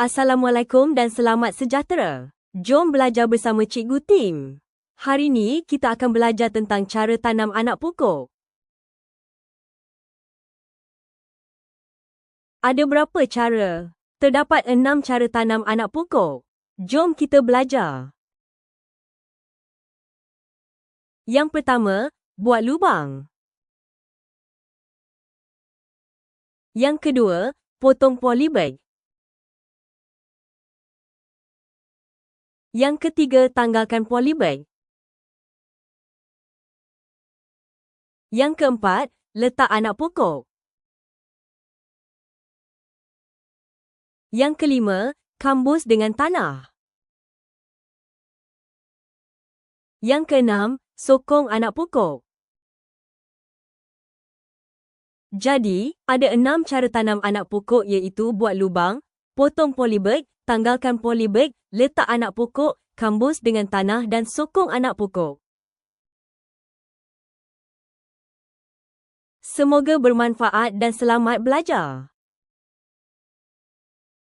Assalamualaikum dan selamat sejahtera. Jom belajar bersama Cikgu Tim. Hari ini kita akan belajar tentang cara tanam anak pokok. Ada berapa cara? Terdapat enam cara tanam anak pokok. Jom kita belajar. Yang pertama, buat lubang. Yang kedua, potong polybag. Yang ketiga, tanggalkan polybag. Yang keempat, letak anak pokok. Yang kelima, kambus dengan tanah. Yang keenam, sokong anak pokok. Jadi, ada enam cara tanam anak pokok iaitu buat lubang, potong polybag, tanggalkan polybag, letak anak pokok, kambus dengan tanah dan sokong anak pokok. Semoga bermanfaat dan selamat belajar.